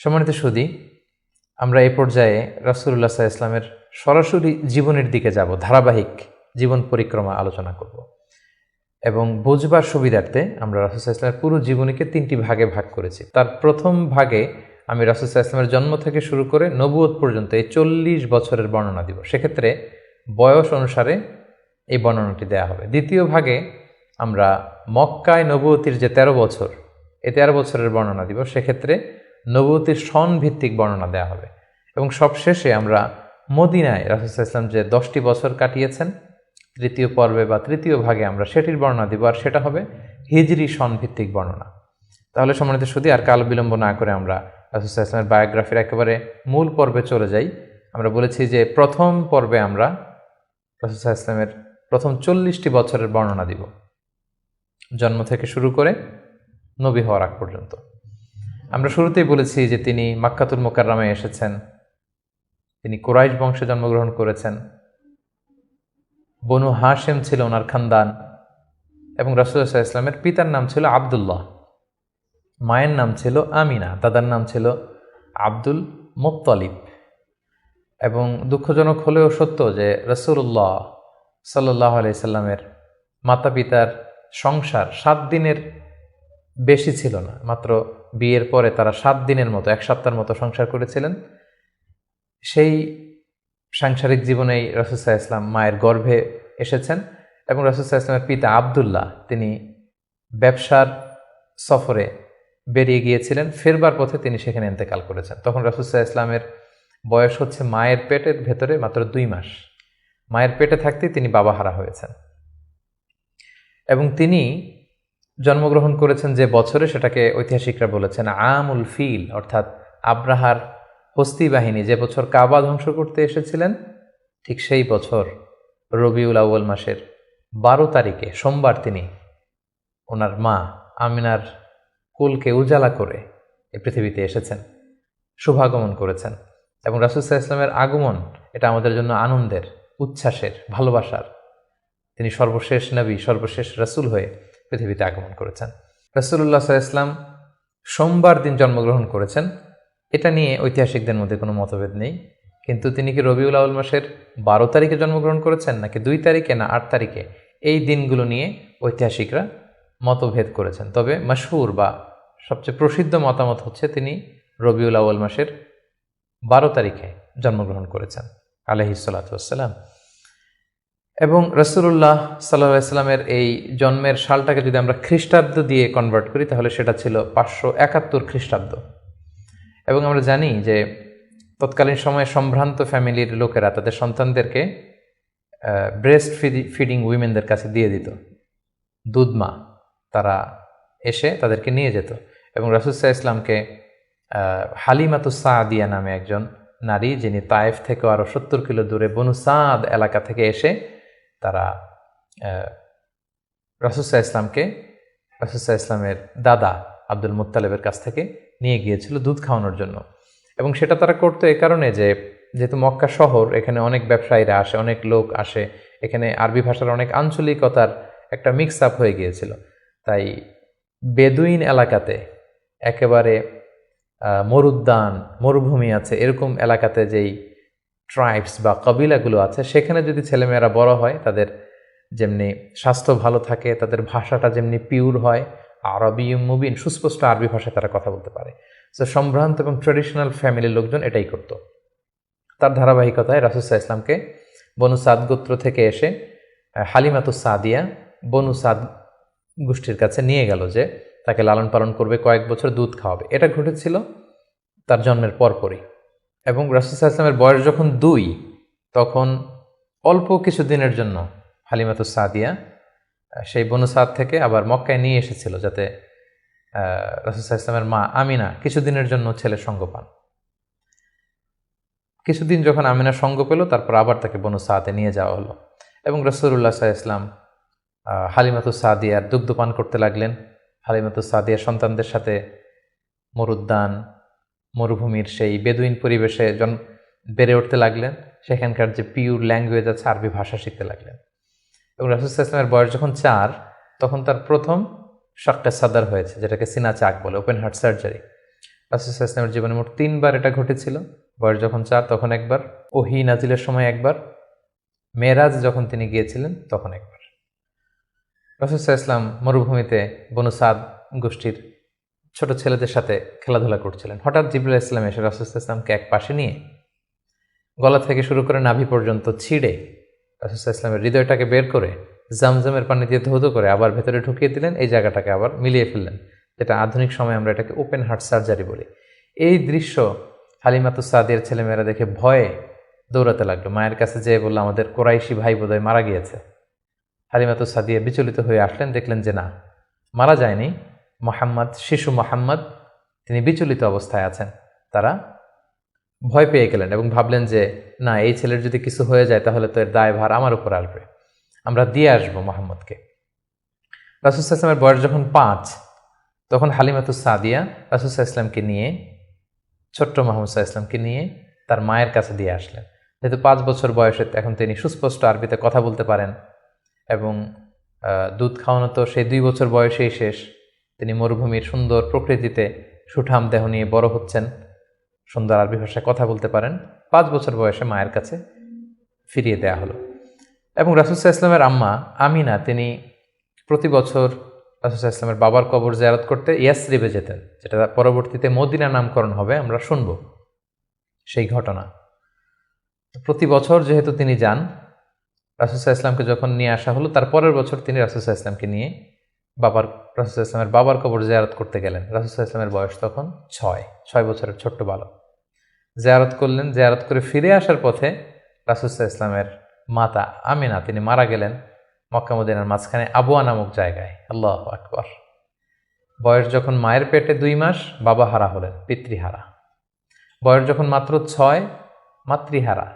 সম্মানিত সুদী, আমরা এ পর্যায়ে রাসুল্লাহ সাহা ইসলামের সরাসরি জীবনের দিকে যাব, ধারাবাহিক জীবন পরিক্রমা আলোচনা করব। এবং বুঝবার সুবিধার্থে আমরা রাসুল্লাহ ইসলামের পুরো জীবনীকে তিনটি ভাগে ভাগ করেছি। তার প্রথম ভাগে আমি রাসুল্লাহ ইসলামের জন্ম থেকে শুরু করে নবুয়ত পর্যন্ত এই চল্লিশ বছরের বর্ণনা দিব। সেক্ষেত্রে বয়স অনুসারে এই বর্ণনাটি দেয়া হবে। দ্বিতীয় ভাগে আমরা মক্কায় নবুয়তির যে তেরো বছর, এই তেরো বছরের বর্ণনা দিব। সেক্ষেত্রে নবুয়তির সন ভিত্তিক বর্ণনা দেওয়া হবে। এবং সবশেষে আমরা মদিনায় রাসুল ইসলাম যে দশটি বছর কাটিয়েছেন, তৃতীয় পর্বে বা তৃতীয় ভাগে আমরা সেটির বর্ণনা দিব আর সেটা হবে হিজরি সন ভিত্তিক বর্ণনা। তাহলে সম্মানিত শুধু আর কাল বিলম্ব না করে আমরা রাসুল ইসলামের বায়োগ্রাফির একেবারে মূল পর্বে চলে যাই। আমরা বলেছি যে প্রথম পর্বে আমরা রাসুল ইসলামের প্রথম চল্লিশটি বছরের বর্ণনা দিব। জন্ম থেকে শুরু করে নবী হওয়ার আগ পর্যন্ত। আমরা শুরুতেই বলেছি যে তিনি মাক্কাতুল মোকাররামে এসেছেন। তিনি কোরাইশ বংশে জন্মগ্রহণ করেছেন। বনু হাশেম ছিল ওনার খানদান এবং রাসুল্লাহ ইসলামের পিতার নাম ছিল আবদুল্লাহ। মায়ের নাম ছিল আমিনা, দাদার নাম ছিল আব্দুল মুক্তলিব এবং দুঃখজনক হলেও সত্য যে রসুল্লাহ সাল্লাহ আলাইসাল্লামের মাতা পিতার সংসার সাত দিনের বেশি ছিল না। মাত্র বিয়ের পরে তারা সাত দিনের মতো, এক সপ্তাহের মতো সংসার করেছিলেন। সেই সাংসারিক জীবনেই রসুসাহ ইসলাম মায়ের গর্ভে এসেছেন এবং রসুসাহ ইসলামের পিতা আবদুল্লাহ, তিনি ব্যবসার সফরে বেরিয়ে গিয়েছিলেন। ফেরবার পথে তিনি সেখানে ইন্তেকাল করেছেন। তখন রসুসাহ ইসলামের বয়স হচ্ছে মায়ের পেটের ভেতরে মাত্র দুই মাস। মায়ের পেটে থাকতে তিনি বাবা হারা হয়েছেন। এবং তিনি জন্মগ্রহণ করেছেন যে বছরে সেটাকে ঐতিহাসিকরা বলেছেন আমুল ফিল, অর্থাৎ আব্রাহার হস্তি বাহিনী। যে বছর কাবা ধ্বংস করতে এসেছিলেন, ঠিক সেই বছর রবিউল আউ্ল মাসের বারো তারিখে, সোমবার তিনি ওনার মা আমিনার কুলকে উজালা করে এই পৃথিবীতে এসেছেন, শুভাগমন করেছেন এবং রাসুলসাহ ইসলামের আগমন, এটা আমাদের জন্য আনন্দের, উচ্ছ্বাসের, ভালোবাসার। তিনি সর্বশেষ নবী, সর্বশেষ রাসুল হয়ে পৃথিবীতে আগমন করেছেন। রসুল্লাহ ইসলাম সোমবার দিন জন্মগ্রহণ করেছেন। এটা নিয়ে ঐতিহাসিকদের মধ্যে কোনো মতভেদ নেই। কিন্তু তিনি কি রবিউল আউল মাসের বারো তারিখে জন্মগ্রহণ করেছেন, নাকি দুই তারিখে না আট তারিখে? এই দিনগুলো নিয়ে ঐতিহাসিকরা মতভেদ করেছেন। তবে মশহুর বা সবচেয়ে প্রসিদ্ধ মতামত হচ্ছে তিনি রবিউল আউল মাসের বারো তারিখে জন্মগ্রহণ করেছেন আলহিসাল্লাম এবং রসুল্লাহ সাল্লাহ ইসলামের এই জন্মের সালটাকে যদি আমরা খ্রিস্টাব্দ দিয়ে কনভার্ট করি, তাহলে সেটা ছিল পাঁচশো একাত্তর খ্রিস্টাব্দ। এবং আমরা জানি যে তৎকালীন সময়ে সম্ভ্রান্ত ফ্যামিলির লোকেরা তাদের সন্তানদেরকে ব্রেস্ট ফিডিং উইমেনদের কাছে দিয়ে দিত। দুধমা তারা এসে তাদেরকে নিয়ে যেত। এবং রাসুসাহ ইসলামকে হালিমাতু সাদিয়া নামে একজন নারী, যিনি তায়েফ থেকে আরও সত্তর কিলো দূরে বনুসাদ এলাকা থেকে এসে তারা রাসুসাহ ইসলামকে রাসুসাহ ইসলামের দাদা আব্দুল মুতালেবের কাছ থেকে নিয়ে গিয়েছিল দুধ খাওয়ানোর জন্য। এবং সেটা তারা করতো এ কারণে যে, যেহেতু মক্কা শহর, এখানে অনেক ব্যবসায়ীরা আসে, অনেক লোক আসে, এখানে আরবি ভাষার অনেক আঞ্চলিকতার একটা মিক্স আপ হয়ে গিয়েছিল। তাই বেদুইন এলাকাতে একেবারে মরুদ্যান, মরুভূমি আছে এরকম এলাকাতে যেই ট্রাইবস বা কবিলাগুলো আছে, সেখানে যদি ছেলেমেয়েরা বড় হয়, তাদের যেমনি স্বাস্থ্য ভালো থাকে, তাদের ভাষাটা যেমনি পিওর হয়, আরবি মুবিন, সুস্পষ্ট আরবি ভাষায় তারা কথা বলতে পারে। সো সম্ভ্রান্ত এবং ট্রেডিশনাল ফ্যামিলির লোকজন এটাই করত। তার ধারাবাহিকতায় রাসুসাহ ইসলামকে বনু সাদ গোত্র থেকে এসে হালিমাতু সাদিয়া, বনু সাদ গোষ্ঠীর কাছে নিয়ে গেল যে, তাকে লালন পালন করবে, কয়েক বছর দুধ খাওয়াবে। এটা ঘটেছিল তার জন্মের পরপরই। এবং ইসলামের বয়স যখন দুই, তখন অল্প কিছু দিনের জন্য হালিমাতু সাদিয়া সেই বনুসাদ থেকে আবার মক্কায় নিয়ে এসেছিল যাতে রাসুসাহ ইসলামের মা আমিনা কিছুদিনের জন্য ছেলে সঙ্গ পান। কিছুদিন যখন আমিনা সঙ্গ পেল, তারপর আবার তাকে বনু সাদে নিয়ে যাওয়া হলো এবং রসুল্লাহ সাহা ইসলাম হালিমাতু সাদিয়ার দুগ্ধ পান করতে লাগলেন। হালিমাতু সাদিয়া সন্তানদের সাথে মরুদ্যান মরুভূমির সেই বেদুইন পরিবেশে জন বেড়ে উঠতে লাগলেন, সেখানকার যে পিওর ল্যাঙ্গুয়েজ আছে, আরবি ভাষা শিখতে লাগলেন। এবং রাসুল ইসলামের বয়স যখন চার, তখন তার প্রথম শক্কা সাদার হয়েছে, যেটাকে সিনা চাক বলে ওপেন হার্ট সার্জারি রাসুসাহ ইসলামের জীবনে মোট তিনবার এটা ঘটেছিল। বয়স যখন চার, তখন একবার। ওহি নাজিলের সময় একবার। মেরাজ যখন তিনি গিয়েছিলেন, তখন একবার। রাসুসাহ ইসলাম মরুভূমিতে বনু সাদ গোষ্ঠীর ছোট ছেলেদের সাথে খেলাধুলা করছিলেন। হঠাৎ জিবুল ইসলাম এসে রাসুসাহ ইসলামকে এক পাশে নিয়ে গলা থেকে শুরু করে নাভি পর্যন্ত ছিঁড়ে রাসুসাহ ইসলামের হৃদয়টাকে বের করে জামজামের পানি দিয়ে ধৌত করে আবার ভেতরে ঢুকিয়ে দিলেন, এই জায়গাটাকে আবার মিলিয়ে ফেললেন। যেটা আধুনিক সময় আমরা এটাকে ওপেন হার্ট সার্জারি বলি। এই দৃশ্য হালিমাতু সাদের ছেলেমেয়েরা দেখে ভয়ে দৌড়াতে লাগল। মায়ের কাছে যেয়ে বলল, আমাদের কোরাইশি ভাই বোধহয় মারা গিয়েছে। হালিমাতু সাদিয়া বিচলিত হয়ে আসলেন, দেখলেন যে না, মারা যায়নি। মোহাম্মদ, শিশু মোহাম্মদ, তিনি বিচলিত অবস্থায় আছেন। তারা ভয় পেয়ে গেলেন এবং ভাবলেন যে, না, এই ছেলের যদি কিছু হয়ে যায়, তাহলে তো এর দায়ভার আমার উপর আসবে। আমরা দিয়ে আসব মোহাম্মদকে। রাসুসাহ ইসলামের বয়স যখন পাঁচ, তখন হালিমাতু সাদিয়া রাসুসাহ ইসলামকে নিয়ে, ছোট্ট মোহাম্মদ ইসলামকে নিয়ে তার মায়ের কাছে দিয়ে আসলেন। যেহেতু পাঁচ বছর বয়সে এখন তিনি সুস্পষ্ট আরবিতে কথা বলতে পারেন এবং দুধ খাওয়ানো তো সেই দুই বছর বয়সেই শেষ। তিনি মরুভূমির সুন্দর প্রকৃতিতে সুঠাম দেহ নিয়ে বড় হচ্ছেন। সুন্দর আরবি ভাষায় কথা বলতে পারেন। পাঁচ বছর বয়সে মায়ের কাছে ফিরিয়ে দেয়া হলো। এবং রাসুসাহ ইসলামের আম্মা আমিনা, তিনি প্রতি বছর রাসুসাহ ইসলামের বাবার কবর জায়ারত করতে ইয়াসরিবে যেতেন, যেটা পরবর্তীতে মদিনা নামকরণ হবে, আমরা শুনব সেই ঘটনা। প্রতি বছর যেহেতু তিনি যান রাসুসাহ ইসলামকে যখন নিয়ে আসা হলো, তার পরের বছর তিনি রাসুসাহ ইসলামকে নিয়ে বাবার রাসুসাহ ইসলামের বাবার কবর জায়ারত করতে গেলেন। রাসুসাহ ইসলামের বয়স তখন ছয় ছয় বছরের ছোট্ট বালক। জায়ারত করলেন, জায়ারত করে ফিরে আসার পথে রাসুসাহ ইসলামের মাতা আমিনা, তিনি মারা গেলেন মক্কামুদ্দিনের মাঝখানে আবুয়া নামক জায়গায়। আল্লাহ আকবর। বয়স যখন মায়ের পেটে দুই মাস, বাবা হারা হলেন, পিতৃহারা। বয়স যখন মাত্র ছয়, মাতৃহারা।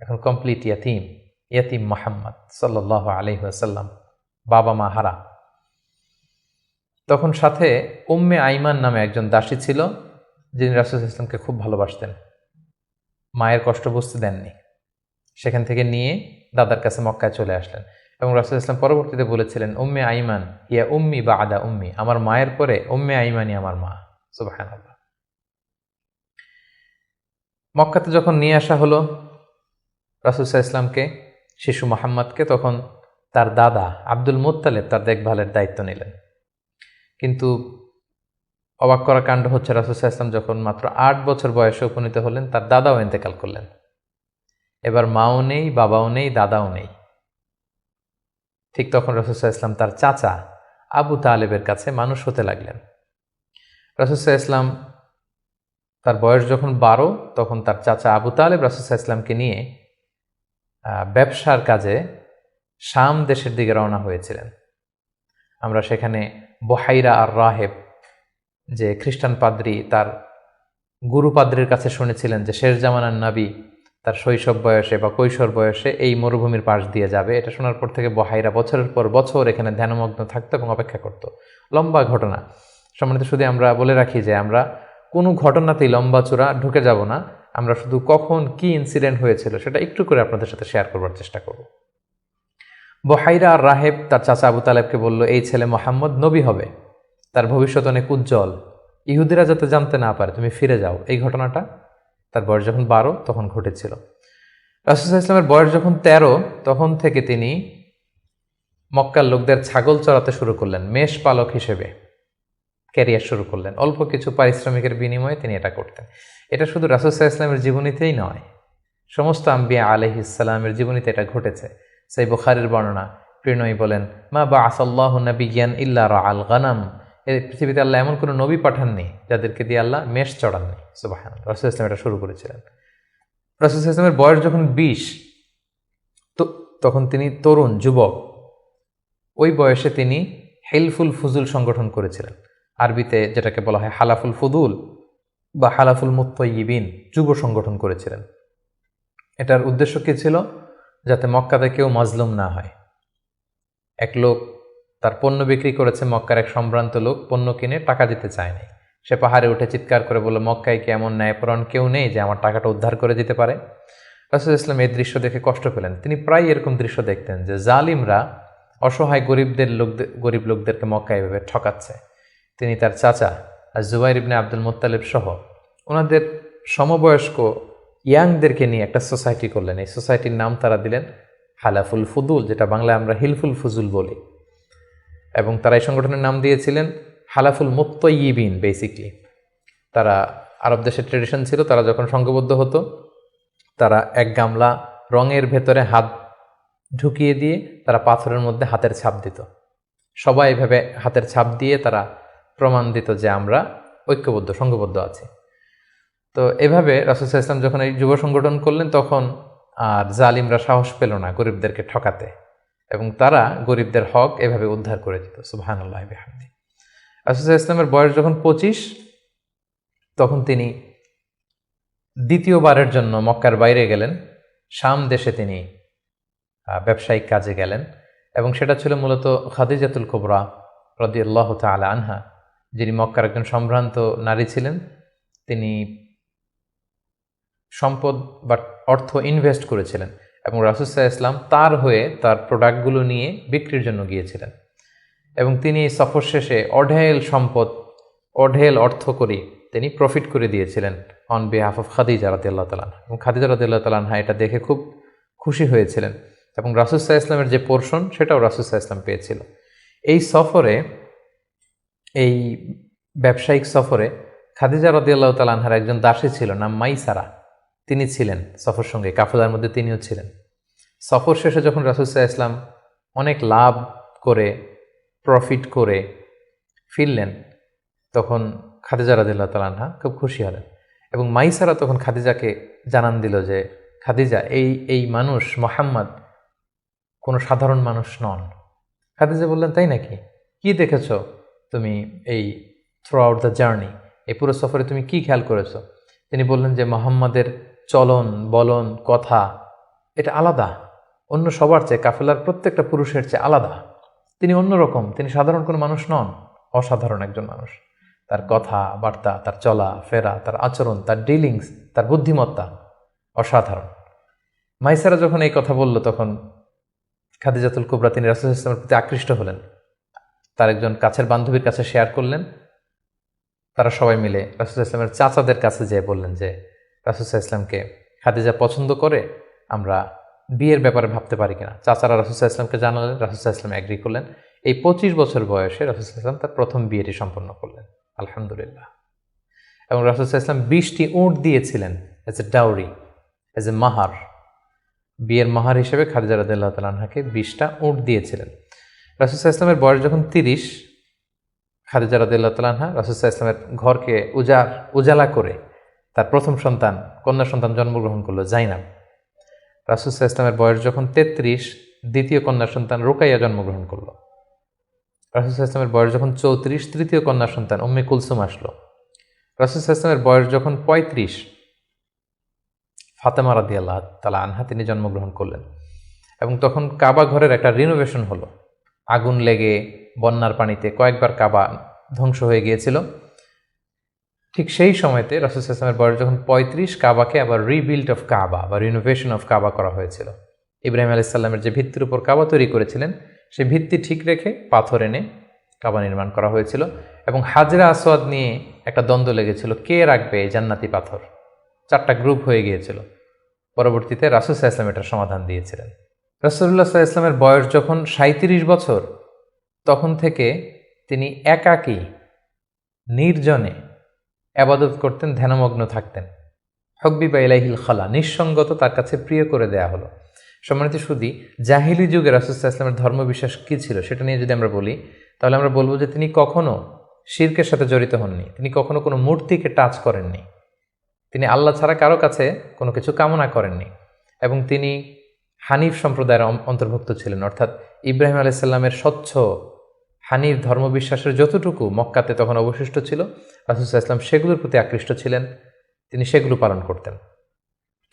এখন কমপ্লিট ইয়াতিম ইয়াতিম মোহাম্মদ সাল্লাহ আলহিহাসাল্লাম বাবা মা হারা। তখন সাথে উম্মে আইমান নামে একজন দাসী ছিল, যিনি রাসুল ইসলামকে খুব ভালোবাসতেন। মায়ের কষ্ট বুঝতে দেননি। সেখান থেকে নিয়ে দাদার কাছে মক্কায় চলে আসলেন এবং রাসুল ইসলাম পরবর্তীতে বলেছিলেন, উম্মে আইমান, ইয়া উম্মি বা আদা উম্মি, আমার মায়ের পরে উম্মে আইমানই আমার মা। সুবাহান মক্কাতে যখন নিয়ে আসা হলো রাসুলসাহ ইসলামকে শিশু মোহাম্মদকে, তখন তার দাদা আব্দুল মুতালেব তার দেখভালের দায়িত্ব নিলেন। কিন্তু অবাক করা কাণ্ড হচ্ছে রাসুলসাহ ইসলাম যখন মাত্র আট বছর বয়সে উপনীত হলেন, তার দাদাও ইন্তেকাল করলেন। এবার মাও নেই, বাবাও নেই, দাদাও নেই। ঠিক তখন রসুসাহ ইসলাম তার চাচা আবু তালেবের কাছে মানুষ হতে লাগলেন। রসুসাহ ইসলাম তার বয়স যখন বারো, তখন তার চাচা আবু তালেব রসুসাহ ইসলামকে নিয়ে ব্যবসার কাজে শাম দেশের দিকে রওনা হয়েছিলেন। আমরা সেখানে বহাইরা আর রাহেব যে খ্রিস্টান পাদ্রি তার গুরু পাদ্রির কাছে শুনেছিলেন যে শেষ জামানার নাবি তার শৈশব বয়সে বা কৈশোর বয়সে এই মরুভূমির পাশ দিয়ে যাবে। এটা শোনার পর থেকে বহাইরা বছরের পর বছর এখানে ধ্যানমগ্ন থাকতো এবং অপেক্ষা করত। লম্বা ঘটনা। সম্মানিত, শুধু আমরা বলে রাখি যে আমরা কোনো ঘটনাতেই লম্বা চূড়া ঢুকে যাব না। আমরা শুধু কখন কি ইনসিডেন্ট হয়েছিল সেটা একটু করে আপনাদের সাথে শেয়ার করবার চেষ্টা করব। বহাইরা আর রাহেব, তার চাচা আবু তালেবকে বলল, এই ছেলে মোহাম্মদ নবী হবে। তার ভবিষ্যৎ অনেক উজ্জ্বল। ইহুদিরা যাতে জানতে না পারে, তুমি ফিরে যাও। এই ঘটনাটা তার বয়স যখন বারো, তখন ঘটেছিল। রাসুসাহ ইসলামের বয়স যখন তেরো, তখন থেকে তিনি মক্কার লোকদের ছাগল চড়াতে শুরু করলেন, মেষ পালক হিসেবে। ক্যারিয়ার শুরু করলেন। অল্প কিছু পারিশ্রমিকের বিনিময়ে তিনি এটা করতেন। এটা শুধু রাসুসাহ ইসলামের জীবনীতেই নয়, সমস্ত আম্বিয়া আলহ ইসলামের জীবনীতে এটা ঘটেছে। সেই বুখারের বর্ণনা। প্রিণয় বলেন, মা বা আসাল্লাহ নবিজ্ঞান ইল্লা রা আল গানাম। এই পৃথিবীতে আল্লাহ এমন কোনো নবী পাঠাননি যাদেরকে দিয়ে আল্লাহ মেষ চড়াননি। সুবাহান রসুল ইসলাম এটা শুরু করেছিলেন। রসুল ইসলামের বয়স যখন বিশ, তো তখন তিনি তরুণ, যুবক। ওই বয়সে তিনি হেলফুল ফুজুল সংগঠন করেছিলেন। আরবিতে যেটাকে বলা হয় হালাফুল ফুদুল বা হালাফুল মুত্তইবিন যুব সংগঠন করেছিলেন। এটার উদ্দেশ্য কী ছিল? যাতে মক্কাতে কেউ মজলুম না হয়। এক লোক তার পণ্য বিক্রি করেছে, মক্কার এক সম্ভ্রান্ত লোক পণ্য কিনে টাকা দিতে চায়নি সে পাহাড়ে উঠে চিৎকার করে বলল, মক্কায় কি এমন ন্যায়পরণ কেউ নেই যে আমার টাকাটা উদ্ধার করে দিতে পারে? রাসুল ইসলাম এই দৃশ্য দেখে কষ্ট পেলেন। তিনি প্রায় এরকম দৃশ্য দেখতেন যে জালিমরা অসহায় গরিবদের লোকদের, গরিব লোকদেরকে মক্কা এভাবে ঠকাচ্ছে। তিনি তার চাচা আর জুবাইর ইবনে আব্দুল মোত্তালেব সহ ওনাদের সমবয়স্ক ইয়াংদেরকে নিয়ে একটা সোসাইটি করলেন। এই সোসাইটির নাম তারা দিলেন হালাফুল ফুদুল, যেটা বাংলায় আমরা হিলফুল ফুজুল বলি। এবং তারা এই সংগঠনের নাম দিয়েছিলেন হালাফুল মুত্তইবিন বেসিকলি তারা আরব দেশের ট্রেডিশন ছিল, তারা যখন সংঘবদ্ধ হতো, তারা এক গামলা রঙের ভেতরে হাত ঢুকিয়ে দিয়ে তারা পাথরের মধ্যে হাতের ছাপ দিত। সবাই এভাবে হাতের ছাপ দিয়ে তারা প্রমাণ দিত যে আমরা ঐক্যবদ্ধ, সংঘবদ্ধ আছি। তো এভাবে রাসুসাহ ইসলাম যখন এই যুব সংগঠন করলেন, তখন আর জালিমরা সাহস পেল না গরিবদেরকে ঠকাতে এবং তারা গরিবদের হক এভাবে উদ্ধার করে দিত। সুবাহান আল্লাহ বেহামদি। রাসুসাহ ইসলামের বয়স যখন পঁচিশ, তখন তিনি দ্বিতীয়বারের জন্য মক্কার বাইরে গেলেন। শাম দেশে তিনি ব্যবসায়িক কাজে গেলেন এবং সেটা ছিল মূলত খাদিজাতুল কোবরা রদি আল্লাহ তালা আনহা, যিনি মক্কার একজন সম্ভ্রান্ত নারী ছিলেন। তিনি সম্পদ বা অর্থ ইনভেস্ট করেছিলেন এবং রাসুসাহ ইসলাম তার হয়ে তার প্রোডাক্টগুলো নিয়ে বিক্রির জন্য গিয়েছিলেন। এবং তিনি সফর শেষে অঢেল সম্পদ, অঢেল অর্থ করি তিনি প্রফিট করে দিয়েছিলেন অন বিহাফ অফ খাদিজা রাদিল্লাহ তালান এবং খাদিজা রাদিল্লাহ তালানহা এটা দেখে খুব খুশি হয়েছিলেন এবং রাসুসাহ ইসলামের যে পোর্শন সেটাও রাসুসাহ ইসলাম পেয়েছিল। এই সফরে, এই ব্যবসায়িক সফরে খাদিজা রদিয়াল্লাহ তালানহার একজন দাসী ছিল, নাম মাইসারা। তিনি ছিলেন সফর সঙ্গে, কাফুলার মধ্যে তিনিও ছিলেন। সফর শেষে যখন রাসুসাহ ইসলাম অনেক লাভ করে প্রফিট করে ফিরলেন, তখন খাদিজা রাদিল্লাহ তালানহা খুব খুশি হলেন এবং মাইসারা তখন খাদিজাকে জানান দিল যে, খাদিজা, এই এই মানুষ মোহাম্মদ কোনো সাধারণ মানুষ নন। খাদিজা বললেন, তাই নাকি? কি দেখেছ তুমি এই থ্রু আউট দ্য জার্নি এই পুরো সফরে তুমি কি খেয়াল করেছ? তিনি বললেন যে, মোহাম্মদের চলন, বলন, কথা, এটা আলাদা। অন্য সবার চেয়ে কাফেলার প্রত্যেকটা পুরুষের চেয়ে আলাদা। তিনি অন্যরকম, তিনি সাধারণ কোনো মানুষ নন, অসাধারণ একজন মানুষ। তার কথা, বার্তা, তার চলা, ফেরা, তার আচরণ, তার ডিলিংস তার বুদ্ধিমত্তা, অসাধারণ। মাইসারা যখন এই কথা বলল, তখন খাদিজাতুল কুবরা তিনি রাসুল ইসলামের প্রতি আকৃষ্ট হলেন। তার একজন কাছের বান্ধবীর কাছে শেয়ার করলেন। তারা সবাই মিলে রাসুল ইসলামের চাচাদের কাছে যেয়ে বললেন যে রাসুল ইসলামকে খাদিজা পছন্দ করে, আমরা বিয়ের ব্যাপারে ভাবতে পারি কিনা। চাচারা রাসুসাহ ইসলামকে জানালেন রাসুসাহ ইসলাম অ্যাগ্রি করলেন। এই পঁচিশ বছর বয়সে রাসুসাহ ইসলাম তার প্রথম বিয়েটি সম্পন্ন করলেন। আলহামদুলিল্লাহ। এবং রাসুসাহ ইসলাম বিশটি উঁট দিয়েছিলেন as a dowry as a মাহার বিয়ের মাহার হিসেবে খাদিজা রাদিল্লাহ তালাহাকে বিশটা উঁট দিয়েছিলেন। রাসুসাহ ইসলামের বয়স যখন তিরিশ, খাদিজা রাদিল্লাহ তালাহা রাসুসাহ ইসলামের ঘরকে উজার উজালা করে তার প্রথম সন্তান, কন্যা সন্তান জন্মগ্রহণ করল জাইনাব। রাসুসাহ ইসলামের বয়স যখন তেত্রিশ, দ্বিতীয় কন্যা সন্তান রোকাইয়া জন্মগ্রহণ করল। রাসুসাহ ইসলামের বয়স যখন চৌত্রিশ, তৃতীয় কন্যা সন্তান উম্মে কুলসুম আসলো। রাসুসাহ ইসলামের বয়স যখন পঁয়ত্রিশ, ফাতেমা রাদি আল্লাহ তালা আনহা তিনি জন্মগ্রহণ করলেন এবং তখন কাবা ঘরের একটা রিনোভেশন হলো। আগুন লেগে বন্যার পানিতে কয়েকবার কাবা ধ্বংস হয়ে গিয়েছিল। ঠিক সেই সময়তে রাসুল ইসলামের বয়স যখন পঁয়ত্রিশ, কাবাকে আবার রিবিল্ড অফ কাবা বা রিনোভেশন অফ কাবা করা হয়েছিল। ইব্রাহিম আলাইসাল্লামের যে ভিত্তির উপর কাবা তৈরি করেছিলেন, সে ভিত্তি ঠিক রেখে পাথর এনে কাবা নির্মাণ করা হয়েছিল এবং হাজরা আসোয়াদ নিয়ে একটা দ্বন্দ্ব লেগেছিল, কে রাখবে এই জান্নাতি পাথর? চারটা গ্রুপ হয়ে গিয়েছিল। পরবর্তীতে রাসুল ইসলাম এটার সমাধান দিয়েছিলেন। রসুল্লাহ ইসলামের বয়স যখন সাঁত্রিশ বছর, তখন থেকে তিনি একাকী, নির্জনে আবাদত করতেন, ধ্যানমগ্ন থাকতেন। হকবি বা ইলাহিল খালা, নিঃসঙ্গত তার কাছে প্রিয় করে দেয়া হলো। সম্মানিত সুদি, জাহিলি যুগে রাসুস্তা ইসলামের ধর্মবিশ্বাস কী ছিল সেটা নিয়ে যদি আমরা বলি, তাহলে আমরা বলব যে তিনি কখনো শির্কের সাথে জড়িত হননি। তিনি কখনো কোনো মূর্তিকে টাচ করেননি। তিনি আল্লাহ ছাড়া কারও কাছে কোনো কিছু কামনা করেননি। এবং তিনি হানিফ সম্প্রদায়ের অন্তর্ভুক্ত ছিলেন। অর্থাৎ ইব্রাহিম আলাইসাল্লামের স্বচ্ছ হানিফ ধর্মবিশ্বাসের যতটুকু মক্কাতে তখন অবশিষ্ট ছিল রাসুসাহ ইসলাম সেগুলোর প্রতি আকৃষ্ট ছিলেন, তিনি সেগুলো পালন করতেন।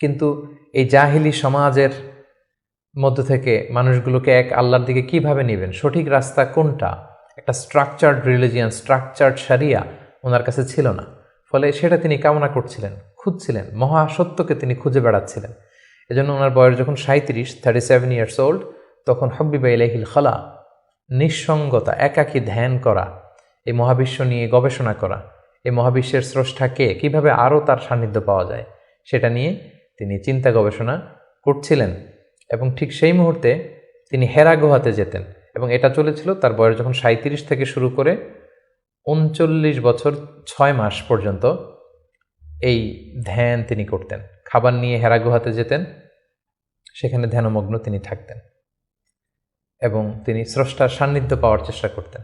কিন্তু এই জাহিলি সমাজের মধ্য থেকে মানুষগুলোকে এক আল্লাহর দিকে কীভাবে নেবেন? সঠিক রাস্তা কোনটা? একটা স্ট্রাকচার্ড রিলিজিয়ান স্ট্রাকচার্ড সারিয়া ওনার কাছে ছিল না। ফলে সেটা তিনি কামনা করছিলেন, খুঁজছিলেন মহাসত্যকে তিনি খুঁজে বেড়াচ্ছিলেন। এজন্য ওনার বয়স যখন সাঁত্রিশ থার্টি সেভেন ইয়ার্স ওল্ড তখন হব্বিবা ইলাহিল খালা নিঃসঙ্গতা, একাকী ধ্যান করা, এই মহাবিশ্ব নিয়ে গবেষণা করা, এই মহাবিশ্বের স্রষ্টা কে, কীভাবে আরও তার সান্নিধ্য পাওয়া যায়, সেটা নিয়ে তিনি চিন্তা গবেষণা করছিলেন এবং ঠিক সেই মুহূর্তে তিনি হেরা গুহাতে যেতেন এবং এটা চলেছিল তার বয়স যখন সাঁত্রিশ থেকে শুরু করে উনচল্লিশ বছর ছয় মাস পর্যন্ত এই ধ্যান তিনি করতেন। খাবার নিয়ে হেরা গুহাতে যেতেন, সেখানে ধ্যানমগ্ন তিনি থাকতেন। এবং তিনি স্রষ্টার সান্নিধ্য পাওয়ার চেষ্টা করতেন।